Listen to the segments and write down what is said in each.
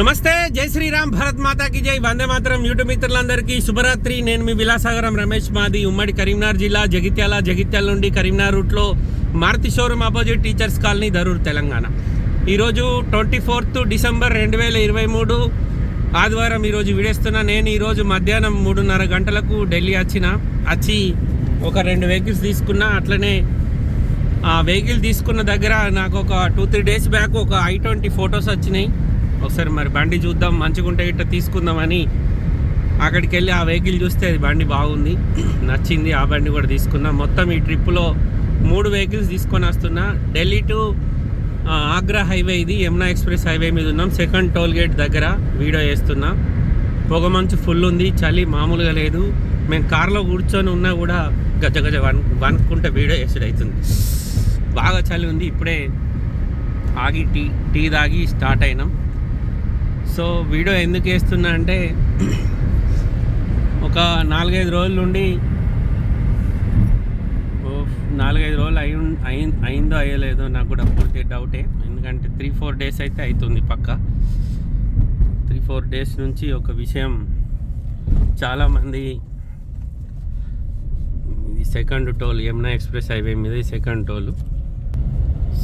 నమస్తే జై శ్రీరామ్ భారత్ మాతాకి జై. వందే మాతరం యూట్యూబ్ మిత్రులందరికీ శుభరాత్రి. నేను మీ విలాసాగరం రమేష్ మాది ఉమ్మడి కరీంనగర్ జిల్లా జగిత్యాల జగిత్యాల నుండి కరీంనగర్ రూట్లో Maruti showroom opposite teachers colony Darur Telangana. ఈరోజు ట్వంటీ ఫోర్త్ డిసెంబర్ రెండు వేల ఇరవై మూడు ఆదివారం ఈరోజు విడేస్తున్నా. నేను ఈరోజు మధ్యాహ్నం మూడున్నర గంటలకు ఢిల్లీ వచ్చిన. వచ్చి ఒక రెండు వెహికల్స్ తీసుకున్నా. అట్లనే ఆ వెహికల్ తీసుకున్న దగ్గర నాకు ఒక టూ త్రీ డేస్ బ్యాక్ ఒక ఐ ట్వంటీ ఫొటోస్ వచ్చినాయి. ఒకసారి మరి బండి చూద్దాం మంచిగా ఉంటే ఇట్లా తీసుకుందామని అక్కడికి వెళ్ళి ఆ వెహికల్ చూస్తే అది బండి బాగుంది. నచ్చింది ఆ బండి కూడా తీసుకున్నా. మొత్తం ఈ ట్రిప్లో మూడు వెహికల్స్ తీసుకొని వస్తున్నా. ఢిల్లీ టు ఆగ్రా హైవే ఇది. యమునా ఎక్స్ప్రెస్ హైవే మీద ఉన్నాం. సెకండ్ టోల్ గేట్ దగ్గర వీడియో వేస్తున్నా పొగ మంచు ఫుల్ ఉంది. చలి మామూలుగా లేదు. మేము కార్లో కూర్చొని ఉన్నా కూడా గజ గజ వన్ వనుక్కుంటే వీడియో వేసుడు అవుతుంది బాగా చలి ఉంది. ఇప్పుడే ఆగి టీ టీ తాగి స్టార్ట్ అయినాం. సో వీడియో ఎందుకు వేస్తున్నా అంటే ఒక నాలుగైదు రోజుల నుండి ఓ నాలుగైదు రోజులు అయి అయిందో అయ్యలేదో నాకు కూడా పూర్తి డౌటే. ఎందుకంటే త్రీ ఫోర్ డేస్ అయితే అవుతుంది పక్క. త్రీ ఫోర్ డేస్ నుంచి ఒక విషయం చాలామంది ఇది second toll Yamuna express highway మీద సెకండ్ టోల్.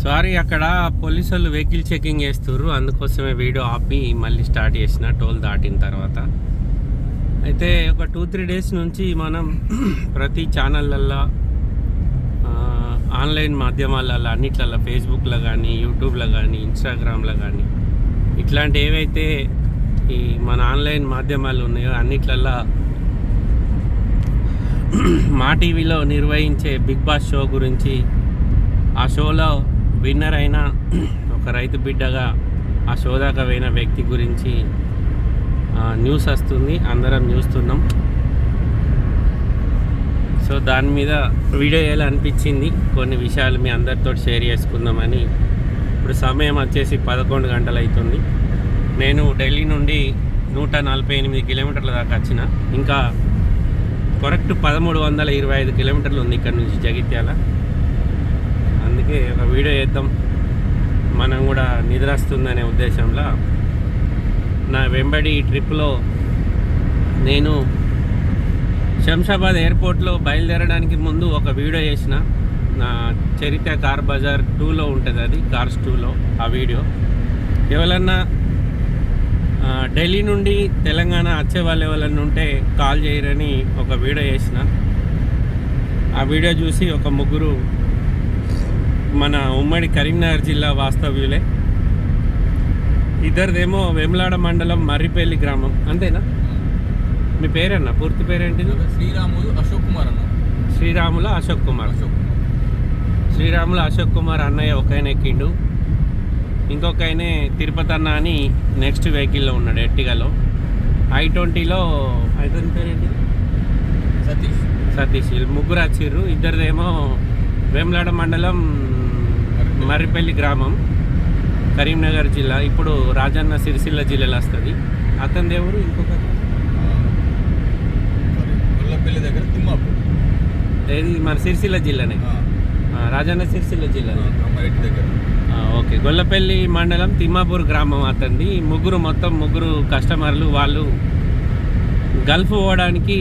సారీ అక్కడ పోలీసు వాళ్ళు వెహికల్ చెకింగ్ చేస్తుర్రు. అందుకోసమే వీడియో ఆపి మళ్ళీ స్టార్ట్ చేసిన టోల్ దాటిన తర్వాత. అయితే ఒక టూ త్రీ డేస్ నుంచి మనం ప్రతి ఛానళ్ళల్లో ఆన్లైన్ మాధ్యమాలలో అన్నిట్లలో ఫేస్బుక్లో కానీ యూట్యూబ్లో కానీ ఇన్స్టాగ్రామ్లో కానీ ఇట్లాంటి ఏవైతే ఈ మన ఆన్లైన్ మాధ్యమాలు ఉన్నాయో అన్నిట్లల్లో మా టీవీలో నిర్వహించే బిగ్ బాస్ షో గురించి ఆ షోలో విన్నర్ అయిన ఒక రైతు బిడ్డగా ఆ శోధాక పోయిన వ్యక్తి గురించి న్యూస్ వస్తుంది. అందరం చూస్తున్నాం. సో దాని మీద వీడియో అనిపించింది కొన్ని విషయాలు మీ అందరితో షేర్ చేసుకుందామని. ఇప్పుడు సమయం వచ్చేసి పదకొండు గంటలు అవుతుంది నేను ఢిల్లీ నుండి నూట నలభై ఎనిమిది కిలోమీటర్ల దాకా వచ్చిన. ఇంకా కరెక్ట్ పదమూడు వందల ఇరవై ఐదు కిలోమీటర్లు ఉంది ఇక్కడ నుంచి జగిత్యాల. అందుకే ఒక వీడియో చేద్దాం. మనం కూడా నిద్ర వస్తుందనే ఉద్దేశంలో నా వెంబడి ఈ ట్రిప్లో నేను శంషాబాద్ ఎయిర్పోర్ట్లో బయలుదేరడానికి ముందు ఒక వీడియో చేసిన. నా చరిత్ర కార్ బజార్ టూలో ఉంటుంది అది కార్స్ టూలో ఆ వీడియో. ఎవరన్నా ఢిల్లీ నుండి తెలంగాణ వచ్చే వాళ్ళు ఎవరన్నా ఉంటే కాల్ చేయరని ఒక వీడియో చేసిన. ఆ వీడియో చూసి ఒక ముగ్గురు మన ఉమ్మడి కరీంనగర్ జిల్లా వాస్తవ్యులే. ఇద్దరిదేమో వేములాడ మండలం మర్రిపల్లి గ్రామం. అంతేనా? మీ పేరన్నా? పూర్తి పేరేంటిది శ్రీరాములు అశోక్ కుమార్ అన్న. శ్రీరాముల అశోక్ కుమార్. అశోక్ శ్రీరాముల అశోక్ కుమార్ అన్నయ్య ఒక ఆయన ఎక్కిండు. ఇంకొక ఆయన తిరుపతి అన్న అని నెక్స్ట్ వెహికల్లో ఉన్నాడు ఎట్టిగాలో ఐ ట్వంటీలో ఐటన్ పేరేంటి సతీష్. సతీష్. ముగ్గురు వచ్చిర్రు. ఇద్దరిదేమో వేములాడ మండలం మర్రిపల్లి గ్రామం కరీంనగర్ జిల్లా ఇప్పుడు రాజన్న సిరిసిల్ల జిల్లాలో వస్తుంది. అతని దేవుడు ఇంకొక గొల్లపల్లి దగ్గర తిమ్మాపూర్. ఏది? మన సిరిసిల్ల జిల్లానే. రాజన్న సిరిసిల్ల జిల్లానే అమ్మారెడ్డి దగ్గర. ఓకే. గొల్లపల్లి మండలం తిమ్మాపూర్ గ్రామం అతంది ముగ్గురు మొత్తం ముగ్గురు కస్టమర్లు వాళ్ళు గల్ఫ్ పోవడానికి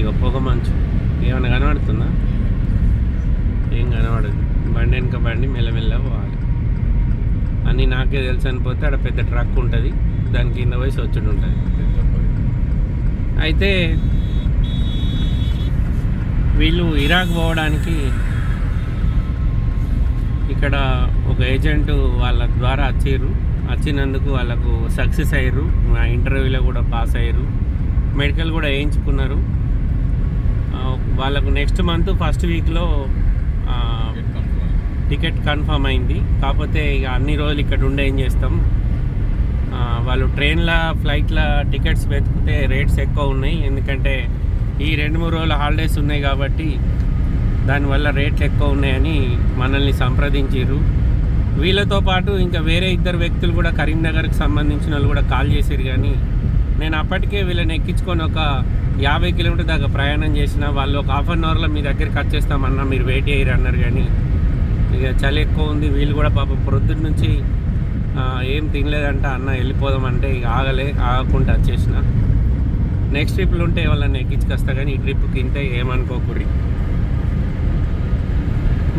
ఇక పొగ మంచు ఏమైనా కనబడుతుందా ఏం కనబడదు బండి వెనక బండి మెల్లమెల్ల పోవాలి అన్నీ తెలుసు అనిపోతే అక్కడ పెద్ద ట్రక్ ఉంటుంది. దాని కింద వయసు వచ్చుడు ఉంటుంది. అయితే వీళ్ళు ఇరాక్ పోవడానికి ఇక్కడ ఒక ఏజెంట్ వాళ్ళ ద్వారా వచ్చారు వచ్చినందుకు వాళ్ళకు సక్సెస్ అయ్యారు ఇంటర్వ్యూలో కూడా పాస్ అయ్యారు మెడికల్ కూడా వేయించుకున్నారు. వాళ్ళకు నెక్స్ట్ మంత్ ఫస్ట్ వీక్లో టికెట్ కన్ఫర్మ్ అయింది. కాకపోతే ఇక అన్ని రోజులు ఇక్కడ ఉండే ఏం చేస్తాం? వాళ్ళు ట్రైన్ల ఫ్లైట్ల టికెట్స్ వెతికితే రేట్స్ ఎక్కువ ఉన్నాయి. ఎందుకంటే ఈ రెండు మూడు రోజుల హాలిడేస్ ఉన్నాయి కాబట్టి దానివల్ల రేట్లు ఎక్కువ ఉన్నాయని మనల్ని సంప్రదించారు వీళ్ళతో పాటు ఇంకా వేరే ఇద్దరు వ్యక్తులు కూడా కరీంనగర్కి సంబంధించిన వాళ్ళు కూడా కాల్ చేశారు కానీ నేను అప్పటికే వీళ్ళని ఎక్కించుకొని ఒక యాభై కిలోమీటర్ దాకా ప్రయాణం చేసిన వాళ్ళు ఒక హాఫ్ అన్ అవర్లో మీ దగ్గరికి వచ్చేస్తామన్నా మీరు వెయిట్ చేయరు అన్నారు కానీ ఇక చలి ఎక్కువ ఉంది వీళ్ళు కూడా పాపం ప్రొద్దున నుంచి ఏం తినలేదంట అన్న వెళ్ళిపోదామంటే ఇక ఆగలే ఆగకుండా వచ్చేసిన. నెక్స్ట్ ట్రిప్లు ఉంటే వాళ్ళని ఎక్కించుకొస్తా కానీ ఈ ట్రిప్కి తింటే ఏమనుకోకూడి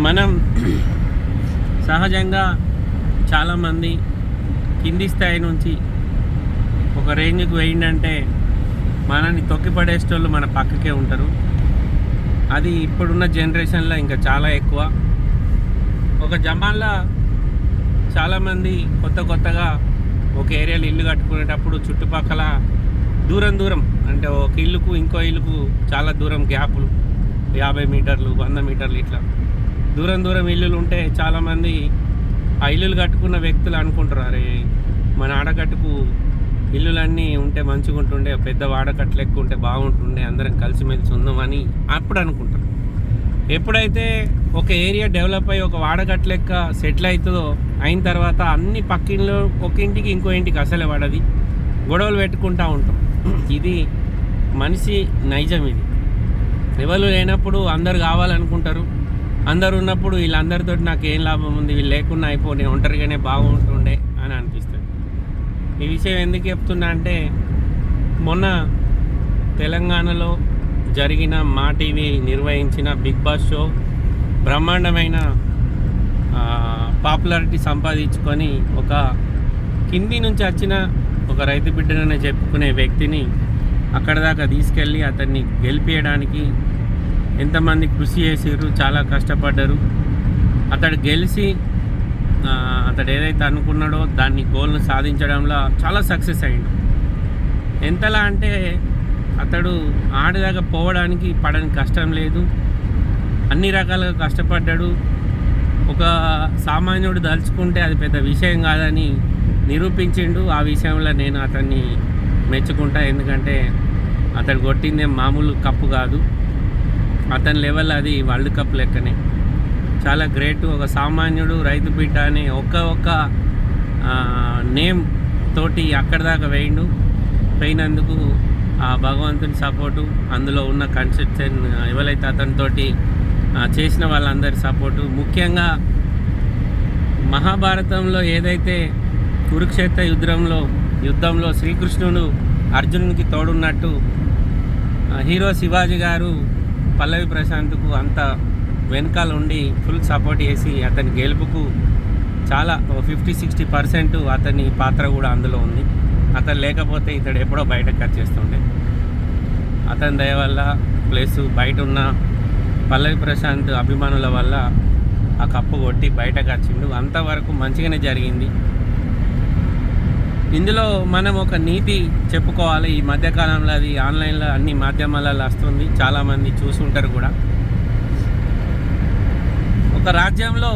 మనం సహజంగా చాలామంది కింది స్థాయి నుంచి ఒక రేంజ్కి వేయిందంటే మనల్ని తొక్కిపడేసేటోళ్ళు మన పక్కకే ఉంటారు. అది ఇప్పుడున్న జనరేషన్లో ఇంకా చాలా ఎక్కువ. ఒక జమాన్లో చాలామంది కొత్త కొత్తగా ఒక ఏరియాలో ఇల్లు కట్టుకునేటప్పుడు చుట్టుపక్కల దూరం దూరం అంటే ఒక ఇల్లుకు ఇంకో ఇల్లుకు చాలా దూరం గ్యాపులు యాభై మీటర్లు వంద మీటర్లు ఇట్లా. దూరం దూరం ఇల్లులు ఉంటే చాలామంది ఆ ఇల్లులు కట్టుకున్న వ్యక్తులు అనుకుంటారు అరే మన ఆడకట్టుకు ఇల్లులన్నీ ఉంటే మంచిగా ఉంటుండే పెద్ద వాడకట్లు ఎక్కువ ఉంటే బాగుంటుండే అందరం కలిసిమెలిసి ఉందామని అప్పుడు అనుకుంటారు. ఎప్పుడైతే ఒక ఏరియా డెవలప్ అయ్యి ఒక వాడకట్టు లెక్క సెటిల్ అవుతుందో అయిన తర్వాత అన్ని పక్కింట్లో ఒక ఇంటికి ఇంకో ఇంటికి అసలే పడది. గొడవలు పెట్టుకుంటూ ఉంటాం. ఇది మనిషి నైజం ఇది. ఎవరు లేనప్పుడు అందరు కావాలనుకుంటారు. అందరు ఉన్నప్పుడు వీళ్ళందరితో నాకు ఏం లాభం ఉంది? వీళ్ళు లేకుండా అయిపో నేను ఒంటరిగానే బాగుంటుండే అని అనిపిస్తుంది. ఈ విషయం ఎందుకు చెప్తున్నా అంటే మొన్న తెలంగాణలో జరిగిన మా టీవీ నిర్వహించిన బిగ్ బాస్ షో బ్రహ్మాండమైన పాపులారిటీ సంపాదించుకొని ఒక కింది నుంచి వచ్చిన ఒక రైతు బిడ్డననే చెప్పుకునే వ్యక్తిని అక్కడ దాకా తీసుకెళ్ళి అతన్ని గెలిపించడానికి ఎంతమంది కృషి చేసారు చాలా కష్టపడ్డారు. అతడు గెలిచి అతడు ఏదైతే అనుకున్నాడో దాన్ని గోల్ను సాధించడంలో చాలా సక్సెస్ అయ్యిండు ఎంతలా అంటే అతడు ఆడదాకా పోవడానికి పడని కష్టం లేదు. అన్ని రకాలుగా కష్టపడ్డాడు. ఒక సామాన్యుడు దలుచుకుంటే అది పెద్ద విషయం కాదని నిరూపించిండు. ఆ విషయంలో నేను అతన్ని మెచ్చుకుంటా. ఎందుకంటే అతడు కొట్టిందే మామూలు కప్పు కాదు. అతని లెవెల్ అది వరల్డ్ కప్ లెక్కనే. చాలా గ్రేట్ ఒక సామాన్యుడు రైతు బిడ్డ అనే ఒక్క ఒక్క నేమ్ తోటి అక్కడి దాకా వేయండు. పోయినందుకు ఆ భగవంతుని సపోర్టు అందులో ఉన్న కన్సెప్షన్ ఎవరైతే అతనితోటి చేసిన వాళ్ళందరి సపోర్టు. ముఖ్యంగా మహాభారతంలో ఏదైతే కురుక్షేత్ర యుద్ధంలో యుద్ధంలో శ్రీకృష్ణుడు అర్జునునికి తోడున్నట్టు హీరో శివాజీ గారు పల్లవి ప్రశాంత్కు అంత వెనకాల ఉండి ఫుల్ సపోర్ట్ చేసి అతని గెలుపుకు చాలా ఫిఫ్టీ సిక్స్టీ పర్సెంట్ అతని పాత్ర కూడా అందులో ఉంది. అతను లేకపోతే ఇతడు ఎప్పుడో బయటకు వచ్చేస్తుండే అతని దయ వల్ల ప్లస్ బయట ఉన్న పల్లవి ప్రశాంత్ అభిమానుల వల్ల ఆ కప్పు కొట్టి బయటకు వచ్చిండు అంతవరకు మంచిగానే జరిగింది. ఇందులో మనం ఒక నీతి చెప్పుకోవాలి. ఈ మధ్యకాలంలో అది ఆన్లైన్లో అన్ని మాధ్యమాలలో వస్తుంది. చాలామంది చూసుంటారు కూడా. ఒక రాజ్యంలో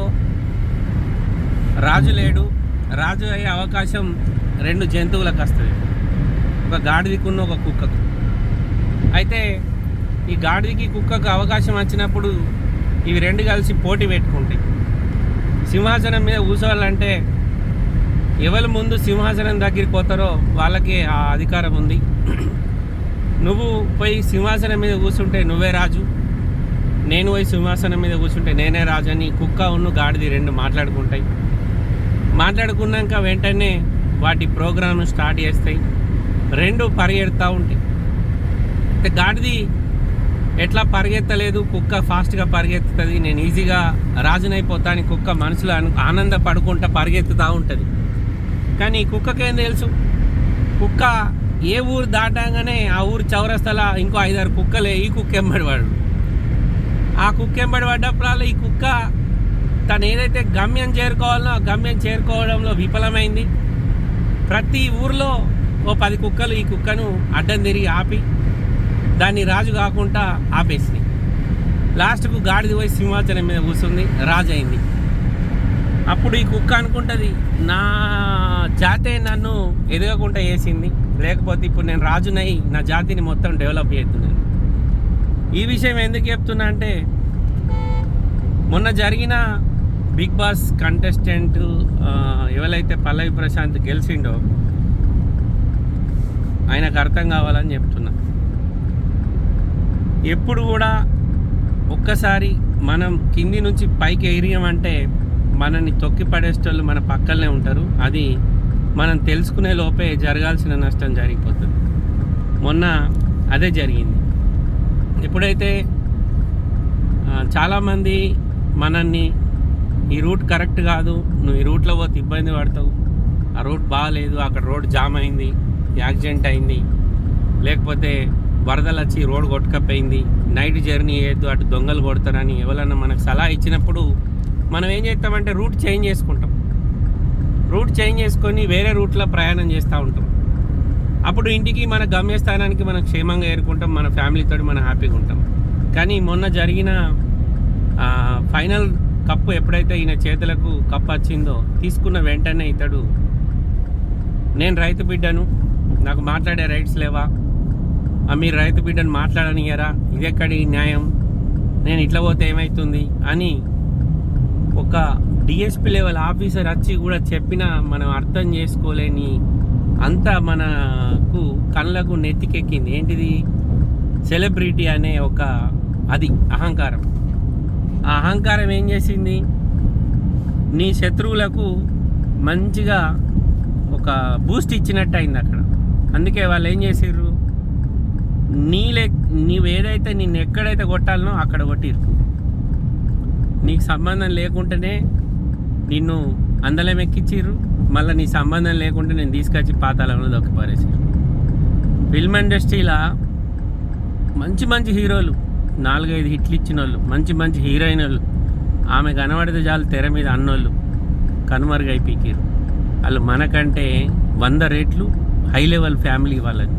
రాజు లేడు. రాజు అయ్యే అవకాశం రెండు జంతువులకు వస్తుంది. ఒక గాడిదకున్న ఒక కుక్కకు. అయితే ఈ గాడిదికి కుక్కకు అవకాశం వచ్చినప్పుడు ఇవి రెండు కలిసి పోటీ పెట్టుకుంటాయి. సింహాసనం మీద కూర్చోవాలంటే ఎవరు ముందు సింహాసనం దగ్గరికి పోతారో వాళ్ళకే ఆ అధికారం ఉంది. నువ్వు పోయి సింహాసనం మీద కూర్చుంటే నువ్వే రాజు. నేను పోయి సింహాసనం మీద కూర్చుంటే నేనే రాజు అని కుక్క ఉన్ను గాడిది రెండు మాట్లాడుకుంటాయి. మాట్లాడుకున్నాక వెంటనే వాటి ప్రోగ్రాంను స్టార్ట్ చేస్తాయి. రెండు పరిగెడతా ఉంటాయి. అయితే గాడిది ఎట్లా పరిగెత్తలేదు? కుక్క ఫాస్ట్గా పరిగెత్తుతుంది. నేను ఈజీగా రాజునైపోతాను కుక్క మనసులో ఆనంద పడుకుంటా పరిగెత్తుతూ ఉంటుంది. కానీ ఈ కుక్కకేం తెలుసు? కుక్క ఏ ఊరు దాటంగానే ఆ ఊరు చౌరస్తల ఇంకో ఐదారు కుక్కలే ఈ కుక్క ఎంబడివాడు ఆ కుక్క ఎంబడిపడ్డప్పుడల్లా ఈ కుక్క తను ఏదైతే గమ్యం చేరుకోవాలనో ఆ గమ్యం చేరుకోవడంలో విఫలమైంది. ప్రతి ఊర్లో ఓ పది కుక్కలు ఈ కుక్కను అడ్డం తిరిగి ఆపి దాన్ని రాజు కాకుండా ఆపేసినాయి లాస్ట్కు గాడిది పోయి సింహాచలం మీద కూర్చుంది రాజు అయింది. అప్పుడు ఈ కుక్క అనుకుంటుంది నా జాతే నన్ను ఎదగకుండా వేసింది లేకపోతే ఇప్పుడు నేను రాజునై నా జాతిని మొత్తం డెవలప్ చేస్తున్నాను ఈ విషయం ఎందుకు చెప్తున్నా అంటే మొన్న జరిగిన బిగ్ బాస్ కంటెస్టెంట్ ఎవరైతే పల్లవి ప్రశాంత్ గెలిచిండో ఆయనకు అర్థం కావాలని చెప్తున్నా. ఎప్పుడు కూడా ఒక్కసారి మనం కింది నుంచి పైకి ఎగిరామంటే మనల్ని తొక్కి పడేసేటోళ్ళు మన పక్కనే ఉంటారు. అది మనం తెలుసుకునే లోపే జరగాల్సిన నష్టం జరిగిపోతుంది. మొన్న అదే జరిగింది. ఎప్పుడైతే చాలామంది మనల్ని ఈ రూట్ కరెక్ట్ కాదు నువ్వు ఈ రూట్లో పోతే ఇబ్బంది పడతావు. ఆ రూట్ బాగాలేదు అక్కడ రోడ్ జామ్ అయింది యాక్సిడెంట్ అయింది. లేకపోతే వరదలు వచ్చి రోడ్ కొట్టుకపోయింది నైట్ జర్నీ చేయొద్దు అటు దొంగలు కొడతారని ఎవరన్నా మనకు సలహా ఇచ్చినప్పుడు మనం ఏం చేస్తామంటే రూట్ చేంజ్ చేసుకుంటాం. రూట్ చేంజ్ చేసుకొని వేరే రూట్లో ప్రయాణం చేస్తూ ఉంటాం. అప్పుడు ఇంటికి మన గమ్యస్థానానికి మనం క్షేమంగా ఏరుకుంటాం మన ఫ్యామిలీతో మనం హ్యాపీగా ఉంటాం. కానీ మొన్న జరిగిన ఫైనల్ కప్పు ఎప్పుడైతే ఈయన చేతులకు కప్పు వచ్చిందో తీసుకున్న వెంటనే ఇతడు నేను రైతు బిడ్డను నాకు మాట్లాడే రైట్స్ లేవా? మీరు రైతు బిడ్డను మాట్లాడనియరా? ఇదెక్కడి న్యాయం? నేను ఇట్లా పోతే ఏమవుతుంది అని ఒక డిఎస్పి లెవెల్ ఆఫీసర్ వచ్చి కూడా చెప్పినా మనం అర్థం చేసుకోలేని అంత మనకు కళ్ళకు నెత్తికెక్కింది. ఏంటిది? సెలబ్రిటీ అనే ఒక అది అహంకారం. ఆ అహంకారం ఏం చేసింది? నీ శత్రువులకు మంచిగా ఒక బూస్ట్ ఇచ్చినట్టు అయింది అక్కడ. అందుకే వాళ్ళు ఏం చేసిర్రు? నీలే నీవు ఏదైతే నిన్ను ఎక్కడైతే కొట్టాలనో అక్కడ కొట్టిర్రు. నీకు సంబంధం లేకుంటేనే నిన్ను అందలం ఎక్కిచ్చిర్రు. మళ్ళీ నీ సంబంధం లేకుంటే నేను తీసుకొచ్చి పాతాళంలో దొక్కి ఫిల్మ్ ఇండస్ట్రీలో మంచి మంచి హీరోలు నాలుగైదు హిట్లు ఇచ్చిన వాళ్ళు మంచి మంచి హీరోయిన్ వాళ్ళు ఆమె కనబడితే చాలు తెర మీద అన్నోళ్ళు కనుమరుగైపోయారు వాళ్ళు మనకంటే వంద రేట్లు హై లెవెల్ ఫ్యామిలీ వాళ్ళది.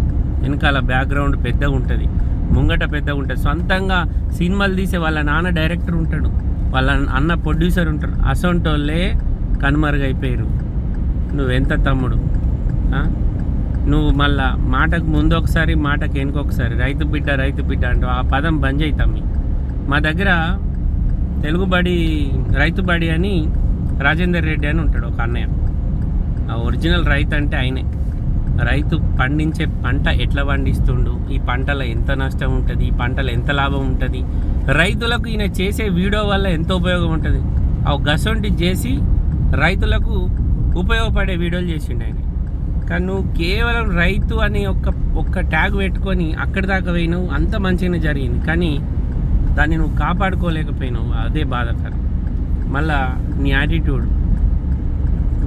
వెనకాల బ్యాక్గ్రౌండ్ పెద్దగా ఉంటుంది. ముంగట పెద్దగా ఉంటుంది. సొంతంగా సినిమాలు తీసే వాళ్ళ నాన్న డైరెక్టర్ ఉంటాడు. వాళ్ళ అన్న ప్రొడ్యూసర్ ఉంటాడు. అసొంటోళ్ళే కనుమరుగైపోయారు నువ్వెంత తమ్ముడు? నువ్వు మళ్ళా మాటకు ముందు ఒకసారి మాటకు వెనుకొకసారి రైతు బిడ్డ రైతు బిడ్డ అంటూ ఆ పదం బంద్ అవుతాం మీకు మా దగ్గర తెలుగుబడి రైతుబడి రైతు బడి అని రాజేందర్ రెడ్డి అని ఉంటాడు ఒక అన్నయ్య. ఆ ఒరిజినల్ రైతు అంటే ఆయనే. రైతు పండించే పంట ఎట్లా పండిస్తుండు? ఈ పంటలో ఎంత నష్టం ఉంటుంది? ఈ పంటలో ఎంత లాభం ఉంటుంది? రైతులకు ఈయన చేసే వీడియో వల్ల ఎంత ఉపయోగం ఉంటుంది? ఆ గసొంటి చేసి రైతులకు ఉపయోగపడే వీడియోలు చేసిండు ఆయన. కానీ నువ్వు కేవలం రైతు అని ఒక్క ఒక్క ట్యాగ్ పెట్టుకొని అక్కడి దాకా పోయినావు అంత మంచిగానే జరిగింది. కానీ దాన్ని నువ్వు కాపాడుకోలేకపోయినావు. అదే బాధాకరం మళ్ళా నీ యాటిట్యూడ్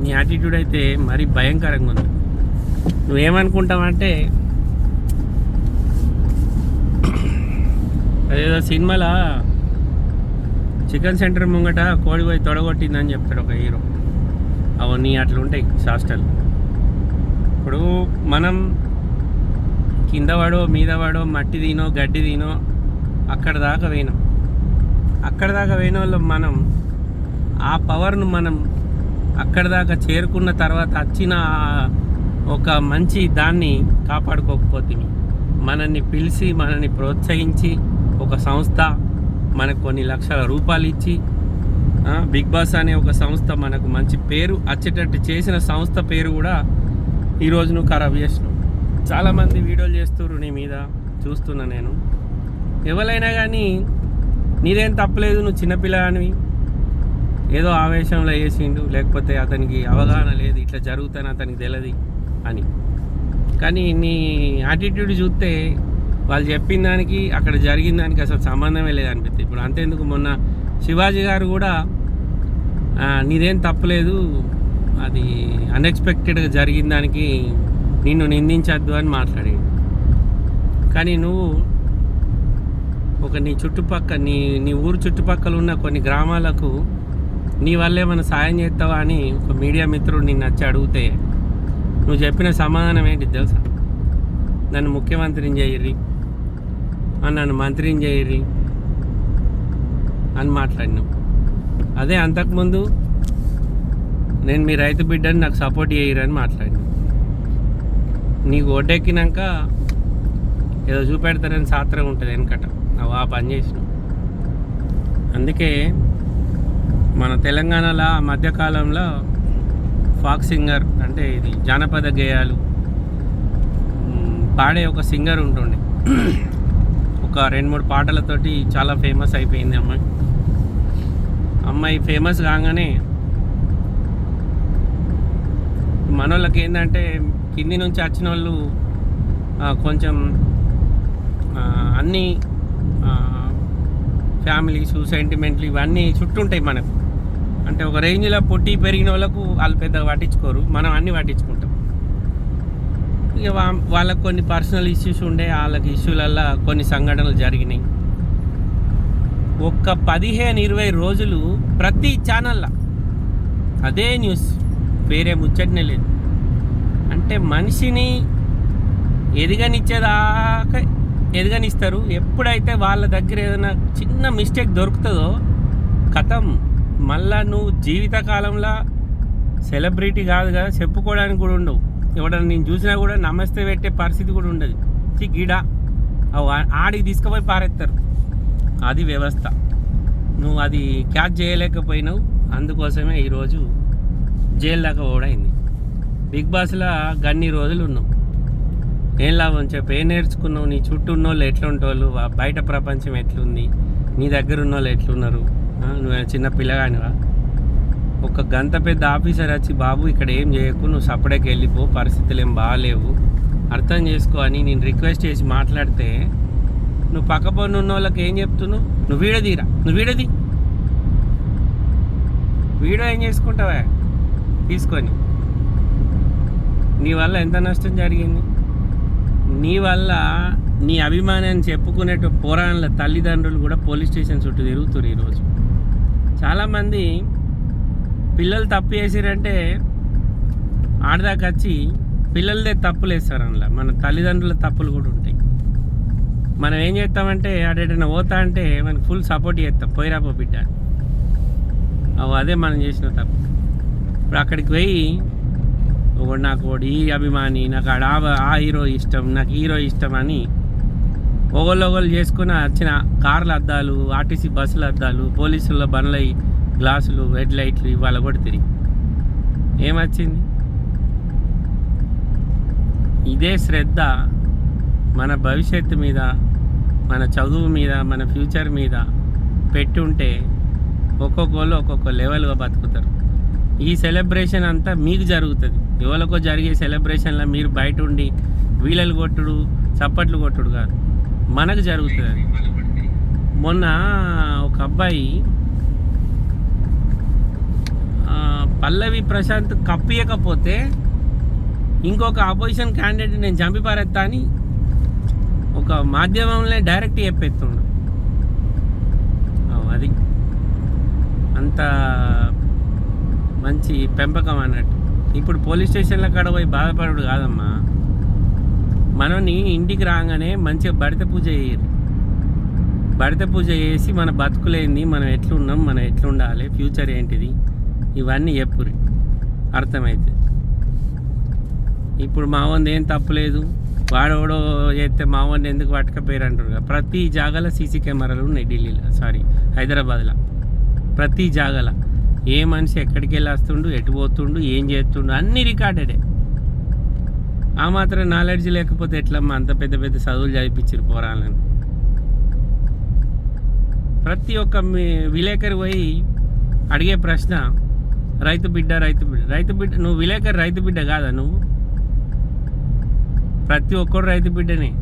నీ యాటిట్యూడ్ అయితే మరీ భయంకరంగా ఉంది. నువ్వేమనుకుంటావంటే అదేదో సినిమాలో చికెన్ సెంటర్ ముంగట కోడి పోయి తొడగొట్టిందని చెప్తాడు ఒక హీరో. అవన్నీ అట్లా ఉంటాయి శాస్త్రాలు ఇప్పుడు మనం కింద వాడో మీద వాడో మట్టి తినో గడ్డి తినో అక్కడ దాకా పోయినాం. అక్కడ దాకా పోయిన వాళ్ళు మనం ఆ పవర్ను మనం అక్కడ దాకా చేరుకున్న తర్వాత వచ్చిన ఒక మంచి దాన్ని కాపాడుకోకపోతే మనల్ని పిలిచి మనల్ని ప్రోత్సహించి ఒక సంస్థ మనకు కొన్ని లక్షల రూపాయలు ఇచ్చి బిగ్ బాస్ అనే ఒక సంస్థ మనకు మంచి పేరు వచ్చేటట్టు చేసిన సంస్థ పేరు కూడా ఈరోజు నువ్వు ఖరాబ్ చేసినావు. చాలామంది వీడియోలు చేస్తున్నారు నీ మీద చూస్తున్నా నేను. ఎవరైనా కానీ నీదేం తప్పలేదు నువ్వు చిన్నపిల్లగానివి ఏదో ఆవేశంలో వేసిండు లేకపోతే అతనికి అవగాహన లేదు ఇట్లా జరుగుతాను అతనికి తెలియదు అని. కానీ నీ యాటిట్యూడ్ చూస్తే వాళ్ళు చెప్పిన దానికి అక్కడ జరిగిన దానికి అసలు సంబంధమే లేదనిపిస్తుంది ఇప్పుడు అంతేందుకు మొన్న శివాజీ గారు కూడా నీదేం తప్పలేదు అది అన్ఎక్స్పెక్టెడ్గా జరిగిన దానికి నిన్ను నిందించద్దు అని మాట్లాడాడు. కానీ నువ్వు ఒక నీ చుట్టుపక్కల నీ నీ ఊరు చుట్టుపక్కల ఉన్న కొన్ని గ్రామాలకు నీ వల్ల ఏమైనా సాయం చేస్తావా అని ఒక మీడియా మిత్రుడు నిన్ను వచ్చి అడిగితే నువ్వు చెప్పిన సమాధానం ఏంటి తెలుసా? నన్ను ముఖ్యమంత్రిని చేయర్రి నన్ను మంత్రిని చేయరి అని మాట్లాడినావు. అదే అంతకుముందు నేను మీ రైతు బిడ్డని నాకు సపోర్ట్ చేయరని మాట్లాడినా. నీకు ఒడ్డెక్కినాక ఏదో చూపెడతారని సాత్రం ఉంటుంది వెనకట. అవి ఆ పని చేసిన అందుకే మన తెలంగాణలో ఆ మధ్యకాలంలో ఫాక్ సింగర్ అంటే ఇది జానపద గేయాలు పాడే ఒక సింగర్ ఉంటుండే. ఒక రెండు మూడు పాటలతోటి చాలా ఫేమస్ అయిపోయింది అమ్మాయి. అమ్మాయి ఫేమస్ కాగానే మనోళ్ళకి ఏంటంటే కింది నుంచి వచ్చిన వాళ్ళు కొంచెం అన్నీ ఫ్యామిలీస్ సెంటిమెంట్లు ఇవన్నీ చుట్టుంటాయి మనకు. అంటే ఒక రేంజ్లో పొట్టి పెరిగిన వాళ్ళకు వాళ్ళు పెద్దగా పట్టించుకోరు. మనం అన్నీ పట్టించుకుంటాం. ఇక వా- వాళ్ళకు కొన్ని పర్సనల్ ఇష్యూస్ ఉండే వాళ్ళకి ఇష్యూలల్లో కొన్ని సంఘటనలు జరిగినాయి. ఒక్క పదిహేను ఇరవై రోజులు ప్రతి ఛానల్లో అదే న్యూస్. వేరే ముచ్చటనే లేదు. అంటే మనిషిని ఎదగనిచ్చేదాకా ఎదగనిస్తారు. ఎప్పుడైతే వాళ్ళ దగ్గర ఏదైనా చిన్న మిస్టేక్ దొరుకుతుందో కథం మళ్ళా నువ్వు జీవితకాలంలో సెలబ్రిటీ కాదు కదా చెప్పుకోవడానికి కూడా ఉండవు. ఎవడన్నా నేను చూసినా కూడా నమస్తే పెట్టే పరిస్థితి కూడా ఉండదు. చి గిడ. ఆడికి తీసుకుపోయి పారేస్తారు అది వ్యవస్థ. నువ్వు అది క్యాచ్ చేయలేకపోయినావు. అందుకోసమే ఈరోజు జైలు దాకా ఓడైంది బిగ్ బాస్లో గన్ని రోజులు ఉన్నావు ఏం లాభం చెప్పు? ఏం నేర్చుకున్నావు? నీ చుట్టూ ఉన్న వాళ్ళు ఎట్లుంటోళ్ళు బయట ప్రపంచం ఎట్లుంది? నీ దగ్గర ఉన్న వాళ్ళు ఎట్లున్నారు నువ్వు చిన్న పిల్లగానివా? ఒక గంట పెద్ద ఆఫీసర్ వచ్చి బాబు ఇక్కడ ఏం చేయకు? నువ్వు సపడేకి వెళ్ళిపో పరిస్థితులు ఏం బాగాలేవు. అర్థం చేసుకో అని నేను రిక్వెస్ట్ చేసి మాట్లాడితే నువ్వు పక్క పన్ను ఉన్న వాళ్ళకి ఏం చెప్తున్నావు? నువ్వు వీడదీరా నువ్వు వీడది తీ. వీడియో ఏం చేసుకుంటావా? తీసుకొని. నీ వల్ల ఎంత నష్టం జరిగింది? నీ వల్ల నీ అభిమానాన్ని చెప్పుకునేట పోరాణుల తల్లిదండ్రులు కూడా పోలీస్ స్టేషన్ చుట్టూ తిరుగుతారు ఈరోజు. చాలామంది పిల్లలు తప్పు చేసిరంటే ఆడదాకా వచ్చి పిల్లలదే తప్పులు వేస్తారు అందులో మన తల్లిదండ్రుల తప్పులు కూడా ఉంటాయి. మనం ఏం చేస్తామంటే ఆడేటైనా పోతా అంటే మనకి ఫుల్ సపోర్ట్ చేస్తాం. పోయిరాపో బిడ్డ. అదే మనం చేసిన తప్పు. ఇప్పుడు అక్కడికి పోయి ఒకడు నాకు ఒకడు ఈ అభిమాని నాకు ఆడ ఆ- హీరో ఇష్టం నాకు హీరో ఇష్టం అని ఒకళ్ళు ఒకళ్ళు చేసుకుని వచ్చిన కార్ల అద్దాలు ఆర్టీసీ బస్సుల అద్దాలు పోలీసుల బండ్లై గ్లాసులు హెడ్ లైట్లు ఇవాళ కూడా తిరిగి ఏమొచ్చింది? ఇదే శ్రద్ధ మన భవిష్యత్తు మీద మన చదువు మీద మన ఫ్యూచర్ మీద పెట్టుంటే ఒక్కొక్కళ్ళు ఒక్కొక్క లెవెల్గా బతుకుతారు. ఈ సెలబ్రేషన్ అంతా మీకు జరుగుతుంది. ఎవరికో జరిగే సెలబ్రేషన్లో మీరు బయట ఉండి వీలలు కొట్టుడు చప్పట్లు కొట్టుడు కాదు. మనకు జరుగుతుంది మొన్న ఒక అబ్బాయి పల్లవి ప్రశాంత్ కప్పియకపోతే ఇంకొక అపోజిషన్ క్యాండిడేట్ నేను చంపి పారేస్తా అని ఒక మాధ్యమంలో డైరెక్ట్ చెప్పేస్తుండు. అది అంత మంచి పెంపకం అన్నట్టు. ఇప్పుడు పోలీస్ స్టేషన్ల కాడ పోయి బాధపడడు కాదమ్మా. మనని ఇంటికి రాగానే మంచిగా బడిత పూజ చేయరు బడిత పూజ చేసి మన బతుకులేంది మనం ఎట్లున్నాం మనం ఎట్లుండాలి ఫ్యూచర్ ఏంటిది ఇవన్నీ చెప్పురి అర్థమైతే. ఇప్పుడు మావోంది ఏం తప్పులేదు వాడోడో చేస్తే మావోని ఎందుకు పట్టుకపోయారు అంటారు కదా. ప్రతి జాగాలో సీసీ కెమెరాలు ఉన్నాయి ఢిల్లీలో సారీ హైదరాబాద్లో. ప్రతి జాగాల. ఏ మనిషి ఎక్కడికి వెళ్ళి వస్తుండు ఎటు పోతుండు ఏం చేస్తుండు అన్నీ రికార్డెడే ఆ మాత్రం నాలెడ్జ్ లేకపోతే ఎట్లమ్మా అంత పెద్ద పెద్ద చదువులు చదివించారు పోరాలని ప్రతి ఒక్క మీ- విలేకరి పోయి అడిగే ప్రశ్న రైతు బిడ్డ రైతు బిడ్డ రైతు బిడ్డ నువ్వు విలేకరి రైతు బిడ్డ కాదా నువ్వు? ప్రతి ఒక్కడు రైతు బిడ్డనే.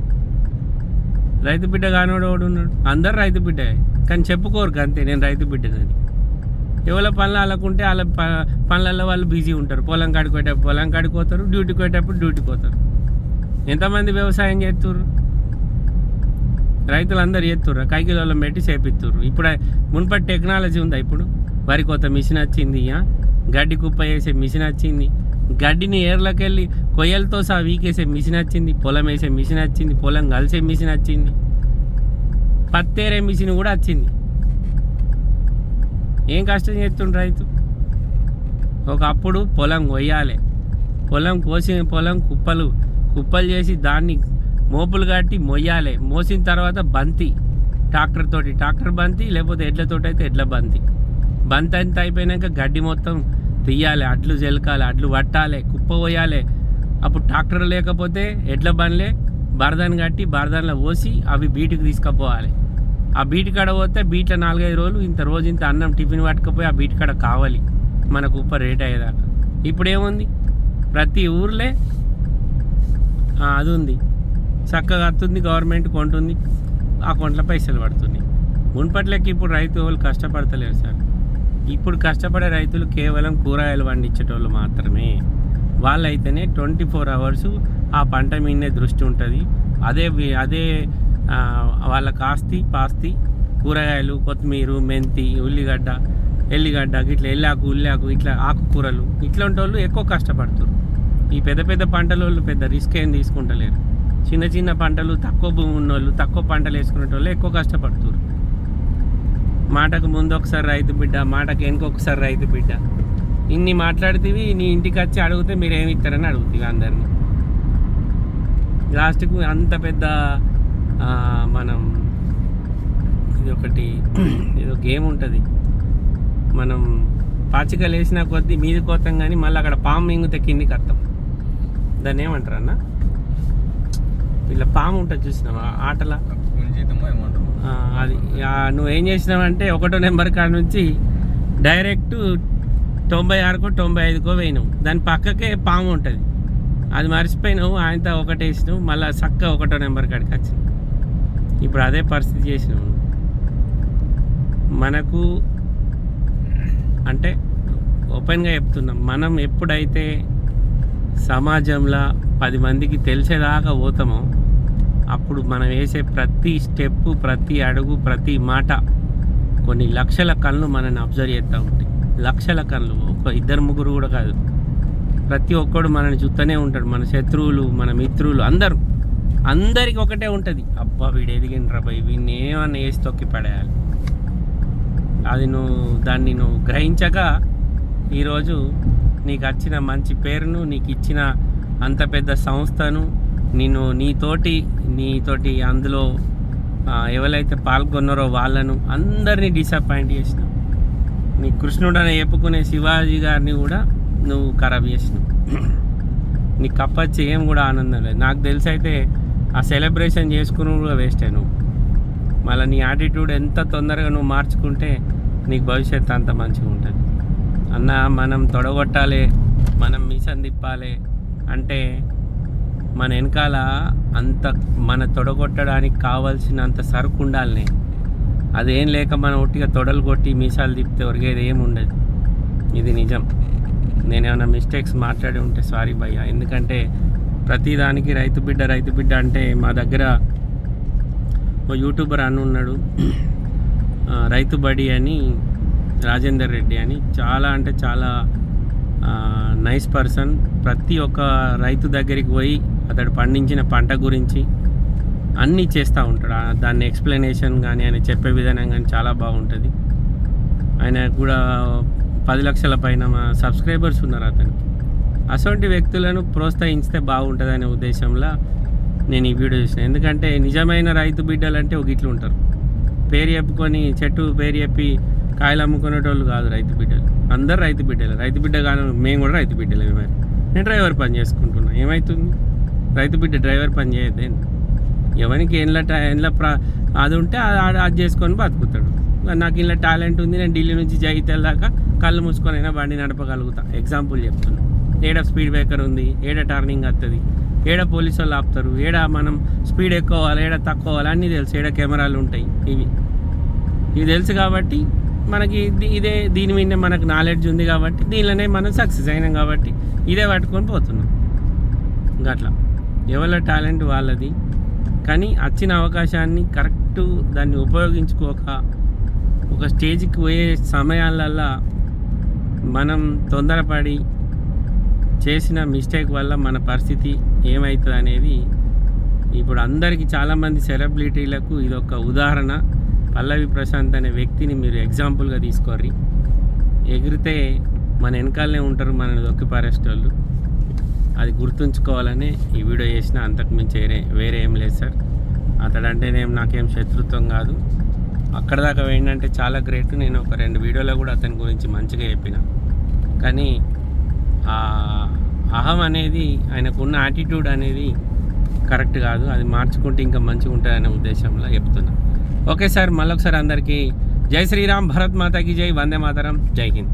రైతు బిడ్డ కానోడు ఎవడు ఉన్నాడు అందరు రైతు బిడ్డే. కానీ చెప్పుకోరు అంతే నేను రైతు బిడ్డనని. ఎవరి పనులు వాళ్ళకుంటే వాళ్ళ ప- పనులలో వాళ్ళు బిజీ ఉంటారు. పొలం కాడికి పోయేటప్పుడు పొలం కాడికి పోతారు డ్యూటీకి పోయేటప్పుడు డ్యూటీకి పోతారు. ఎంతమంది వ్యవసాయం చేస్తుర్రు రైతులందరూ చేస్తుర్రు కైకిలలో పెట్టి చేపిస్తుర్రు ఇప్పుడు మున్పటి టెక్నాలజీ ఉందా ఇప్పుడు? వరి కొత్త మిషన్ వచ్చింది గడ్డి కుప్ప వేసే మిషన్ వచ్చింది. గడ్డిని ఏర్లోకి వెళ్ళి కొయ్యలతో సహా వీకేసే మిషన్ వచ్చింది పొలం వేసే మిషన్ వచ్చింది పొలం కలిసే మిషన్ వచ్చింది. పత్తేరే మిషన్ కూడా వచ్చింది. ఏం కష్టం చేస్తుండ్రు రైతు? ఒకప్పుడు పొలం కొయ్యాలి. పొలం కోసిన పొలం కుప్పలు కుప్పలు చేసి దాన్ని మోపులు కట్టి మొయ్యాలి. మోసిన తర్వాత బంతి ట్రాక్టర్ తోటి. ట్రాక్టర్ బంతి లేకపోతే ఎడ్లతోటి అయితే ఎడ్ల బంతి. బంతి అంతా అయిపోయినాక గడ్డి మొత్తం తీయాలి. అడ్లు జలకాలి అడ్లు పట్టాలి కుప్ప పోయాలి అప్పుడు ట్రాక్టర్ లేకపోతే ఎడ్ల బండ్లే బరదాన్ని కట్టి బరదాన్లో పోసి అవి బీటుకు తీసుకుపోవాలి. ఆ బీట్ కాడ పోతే బీట్ల నాలుగైదు రోజులు ఇంత రోజు ఇంత అన్నం టిఫిన్ పట్టుకపోయి ఆ బీట్ కాడ కావాలి. మనకు ఉప్ప రేట్ అయ్యేదాకా. ఇప్పుడు ఏముంది ప్రతి ఊర్లే అది ఉంది. చక్కగా అత్తుంది గవర్నమెంట్ కొంటుంది ఆ కొంట్లో పైసలు పడుతున్నాయి. మున్పట్లకి ఇప్పుడు రైతు వాళ్ళు కష్టపడతలేరు సార్. ఇప్పుడు కష్టపడే రైతులు కేవలం కూరగాయలు పండించేటోళ్ళు మాత్రమే. వాళ్ళైతేనే ట్వంటీ ఫోర్ అవర్స్ ఆ పంట మీదనే దృష్టి ఉంటుంది. అదే అదే వాళ్ళకి ఆస్తి పాస్తి కూరగాయలు కొత్తిమీర మెంతి ఉల్లిగడ్డ ఎల్లిగడ్డ ఇట్లా ఎల్లాకు ఉల్లాకు ఇట్లా ఆకుకూరలు. ఇట్లాంటి వాళ్ళు ఎక్కువ కష్టపడుతారు. ఈ పెద్ద పెద్ద పంటల వాళ్ళు పెద్ద రిస్క్ ఏం తీసుకుంటలేరు. చిన్న చిన్న పంటలు తక్కువ భూమి ఉన్న వాళ్ళు తక్కువ పంటలు వేసుకునే వాళ్ళు ఎక్కువ కష్టపడుతారు. మాటకు ముందు ఒకసారి రైతు బిడ్డ మాటకు ఇంకొకసారి రైతు బిడ్డ. ఇన్ని మాట్లాడితేవి నీ ఇంటికి వచ్చి అడిగితే మీరు ఏమి ఇస్తారని అడుగుతుంది అందరినీ. లాస్ట్కు అంత పెద్ద మనం ఇది ఒకటి ఏదో గేమ్ ఉంటుంది. మనం పాచికలు వేసిన కొద్దీ మీది కోతాం కానీ మళ్ళీ అక్కడ పాము మింగితే కిందికి వస్తాం దాన్ని ఏమంటారు అన్న? ఇలా పాము ఉంటుంది చూసినావా? ఆటలా? అది నువ్వు ఏం చేసినావంటే ఒకటో నెంబర్ కాడ నుంచి డైరెక్ట్ తొంభై ఆరుకో తొంభై ఐదుకో వేయినావు. దాని పక్కకే పాము ఉంటుంది. అది మర్చిపోయినావు ఆయనతో ఒకటేసినావు మళ్ళీ చక్క ఒకటో నెంబర్ కాడికి వచ్చినావు ఇప్పుడు అదే పరిస్థితి చేసినాం. మనకు అంటే ఓపెన్గా చెప్తున్నాం మనం ఎప్పుడైతే సమాజంలో పది మందికి తెలిసేదాకా పోతామో అప్పుడు మనం వేసే ప్రతి స్టెప్ ప్రతి అడుగు ప్రతి మాట కొన్ని లక్షల కళ్ళు మనల్ని అబ్జర్వ్ చేస్తూ ఉంటాయి. లక్షల కళ్ళు. ఒక ఇద్దరు ముగ్గురు కూడా కాదు. ప్రతి ఒక్కడు మనల్ని చూస్తూనే ఉంటాడు. మన శత్రువులు మన మిత్రులు అందరూ. అందరికి ఒకటే ఉంటుంది. అబ్బా వీడు ఎదిగినరా భయ్ వీడిని ఏమన్నా వేసి తొక్కి పడేయాలి. అది నువ్వు దాన్ని నువ్వు గ్రహించక ఈరోజు నీకు వచ్చిన మంచి పేరును నీకు ఇచ్చిన అంత పెద్ద సంస్థను నిన్ను నీతోటి నీతోటి అందులో ఎవరైతే పాల్గొన్నారో వాళ్ళను అందరినీ డిసప్పాయింట్ చేసినావు. నీ కృష్ణుడు అని చెప్పుకునే శివాజీ గారిని కూడా నువ్వు ఖరాబ్ చేసినావు. నీ కప్పచ్చి ఏం కూడా ఆనందం లేదు. నాకు తెలిసి అయితే ఆ సెలబ్రేషన్ చేసుకుని కూడా వేస్టే నువ్వు. మళ్ళీ నీ యాటిట్యూడ్ ఎంత తొందరగా నువ్వు మార్చుకుంటే నీకు భవిష్యత్తు అంత మంచిగా ఉంటుంది. అన్న మనం తొడగొట్టాలి మనం మిషన్ తిప్పాలి అంటే మన వెనకాల అంత మన తొడగొట్టడానికి కావాల్సినంత సరుకు ఉండాలనే అదేం లేక మనం ఒట్టిగా తొడలు కొట్టి మీసాలు తిప్పితే ఒరిగేది ఏమి ఉండదు. ఇది నిజం. నేనేమైనా మిస్టేక్స్ మాట్లాడి ఉంటే సారీ భయ్య. ఎందుకంటే ప్రతిదానికి రైతు బిడ్డ రైతు బిడ్డ అంటే మా దగ్గర ఓ యూట్యూబర్ అని ఉన్నాడు. రైతు బడి అని రాజేందర్ రెడ్డి అని. చాలా అంటే చాలా నైస్ పర్సన్. ప్రతి ఒక్క రైతు దగ్గరికి పోయి అతడు పండించిన పంట గురించి అన్నీ చేస్తూ ఉంటాడు. దాన్ని ఎక్స్ప్లెనేషన్ కానీ ఆయన చెప్పే విధానం కానీ చాలా బాగుంటుంది. ఆయన కూడా పది లక్షల పైన మా సబ్స్క్రైబర్స్ ఉన్నారు అతనికి. అటువంటి వ్యక్తులను ప్రోత్సహించితే బాగుంటుంది అనే ఉద్దేశంలో నేను ఈ వీడియో చూసిన. ఎందుకంటే నిజమైన రైతు బిడ్డలు అంటే ఒక ఇట్లు ఉంటారు. పేరు చెప్పుకొని చెట్టు పేరు చెప్పి కాయలు అమ్ముకునేటోళ్ళు కాదు రైతు బిడ్డలు. అందరు రైతు బిడ్డలు. రైతు బిడ్డ కానీ మేము కూడా రైతు బిడ్డలే మరి. నేను డ్రైవర్ పని చేసుకుంటున్నా. ఏమవుతుంది రైతు బిడ్డ డ్రైవర్ పని చేయదేంటి ఎవరికి ఎండ్ల ఎండ్ల ప్రా అది ఉంటే అది అది చేసుకొని బతుకుతాడు. నాకు ఇలా టాలెంట్ ఉంది నేను ఢిల్లీ నుంచి జగిత్యాల దాకా కళ్ళు మూసుకొని అయినా బండి నడపగలుగుతా. ఎగ్జాంపుల్ చెప్తున్నాను ఏడ స్పీడ్ బ్రేకర్ ఉంది ఏడ టర్నింగ్ వస్తుంది ఏడ పోలీసు వాళ్ళు ఆపుతారు ఏడ మనం స్పీడ్ ఎక్కువ అవ్వాలి ఏడ తక్కువ అవ్వాలి అన్నీ తెలుసు ఏడ కెమెరాలు ఉంటాయి ఇవి. ఇవి తెలుసు కాబట్టి మనకి ఇదే దీని మీద మనకు నాలెడ్జ్ ఉంది కాబట్టి దీనిలోనే మనం సక్సెస్ అయినాం కాబట్టి ఇదే పట్టుకొని పోతున్నాం. గట్లా ఎవరి టాలెంట్ వాళ్ళది. కానీ వచ్చిన అవకాశాన్ని కరెక్ట్ దాన్ని ఉపయోగించుకోక ఒక స్టేజ్కి పోయే సమయాలల్లా మనం తొందరపడి చేసిన మిస్టేక్ వల్ల మన పరిస్థితి ఏమవుతుంది అనేది ఇప్పుడు అందరికీ చాలామంది సెలబ్రిటీలకు ఇది ఒక ఉదాహరణ. పల్లవి ప్రశాంత్ అనే వ్యక్తిని మీరు ఎగ్జాంపుల్గా తీసుకోర్రి. ఎగిరితే మన వెనకాలనే ఉంటారు మనని దొక్కి పారేసేటోళ్ళు. అది గుర్తుంచుకోవాలని ఈ వీడియో చేసిన అంతకు మించి వేరే వేరే ఏం లేదు సార్. అతడంటేనేం నాకేం శత్రుత్వం కాదు. అక్కడ దాకా ఏంటంటే చాలా గ్రేట్ నేను ఒక రెండు వీడియోలో కూడా అతని గురించి మంచిగా చెప్పిన. కానీ అహం అనేది ఆయనకున్న యాటిట్యూడ్ అనేది కరెక్ట్ కాదు. అది మార్చుకుంటే ఇంకా మంచిగా ఉంటుంది అనే ఉద్దేశంలో చెప్తున్నా. ఓకే సార్ మళ్ళొకసారి అందరికీ జై శ్రీరామ్ భరత్ మాతాకి జై వందే మాతరం జై హింద్.